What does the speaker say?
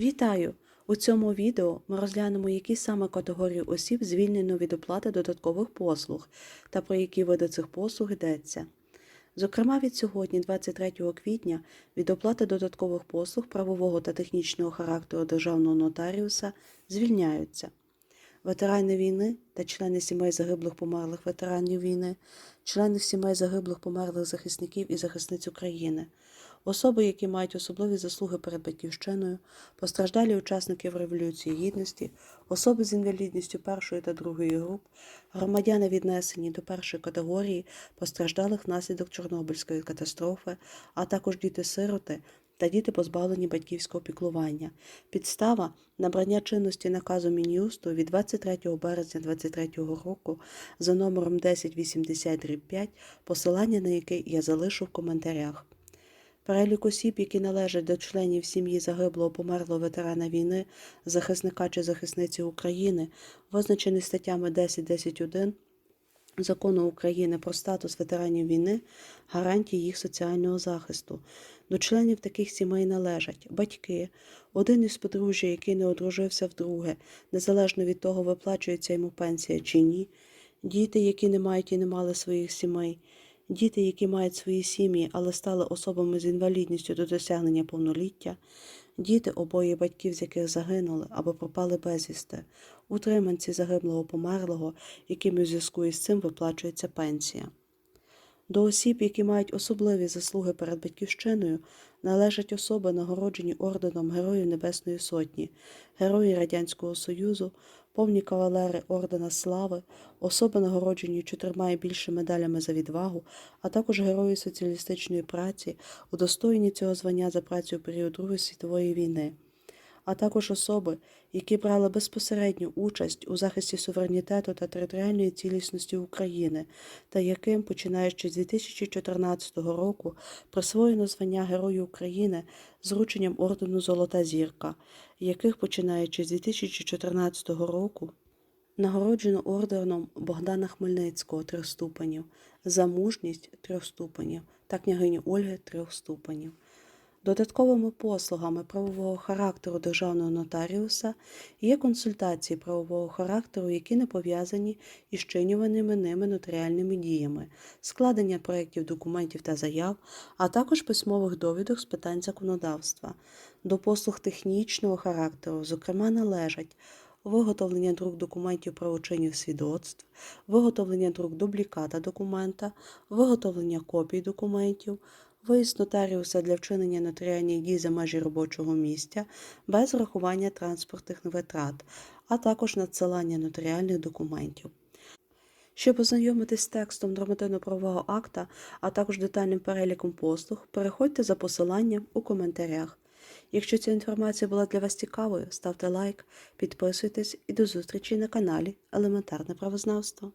Вітаю! У цьому відео ми розглянемо, які саме категорії осіб звільнено від оплати додаткових послуг та про які види цих послуг йдеться. Зокрема, від сьогодні, 23 квітня, від оплати додаткових послуг правового та технічного характеру державного нотаріуса звільняються ветерани війни та члени сімей загиблих померлих ветеранів війни, члени сімей загиблих померлих захисників і захисниць України, особи, які мають особливі заслуги перед батьківщиною, постраждалі учасників Революції Гідності, особи з інвалідністю першої та другої груп, громадяни віднесені до першої категорії постраждалих внаслідок Чорнобильської катастрофи, а також діти-сироти та діти позбавлені батьківського піклування. Підстава набрання чинності наказу Мін'юсту від 23 березня 2023 року за номером 1080 посилання на який я залишу в коментарях. Перелік осіб, які належать до членів сім'ї загиблого померлого ветерана війни, захисника чи захисниці України, визначений статтями 10.10.1 Закону України про статус ветеранів війни, гарантії їх соціального захисту. До членів таких сімей належать батьки, один із подружжя, який не одружився вдруге, незалежно від того, виплачується йому пенсія чи ні, діти, які не мають і не мали своїх сімей, діти, які мають свої сім'ї, але стали особами з інвалідністю до досягнення повноліття, діти, обоє батьків, з яких загинули або пропали безвісти, утриманці загиблого померлого, яким у зв'язку із цим виплачується пенсія. До осіб, які мають особливі заслуги перед батьківщиною, належать особи, нагороджені орденом Героїв Небесної Сотні, Герої Радянського Союзу, повні кавалери Ордена Слави, особи, нагороджені чотирма і більше медалями за відвагу, а також герої соціалістичної праці, удостоєні цього звання за працю у період Другої світової війни а також особи, які брали безпосередню участь у захисті суверенітету та територіальної цілісності України, та яким, починаючи з 2014 року, присвоєно звання Герою України з врученням ордену Золота зірка, яких, починаючи з 2014 року, Нагороджено орденом Богдана Хмельницького трьох ступенів, за мужність трьох ступенів та княгині Ольги трьох ступенів. Додатковими послугами правового характеру державного нотаріуса є консультації правового характеру, які не пов'язані із чинюваними ними нотаріальними діями, складення проєктів документів та заяв, а також письмових довідок з питань законодавства. До послуг технічного характеру, зокрема, належать виготовлення друк документів правочинів свідоцтв, виготовлення друк дубліката документа, виготовлення копій документів, виїзд нотаріуса для вчинення нотаріальних дій за межі робочого місця без врахування транспортних витрат, а також надсилання нотаріальних документів. Щоб ознайомитись з текстом нормативно-правового акта, а також детальним переліком послуг, переходьте за посиланням у коментарях. Якщо ця інформація була для вас цікавою, ставте лайк, підписуйтесь і до зустрічі на каналі Елементарне правознавство.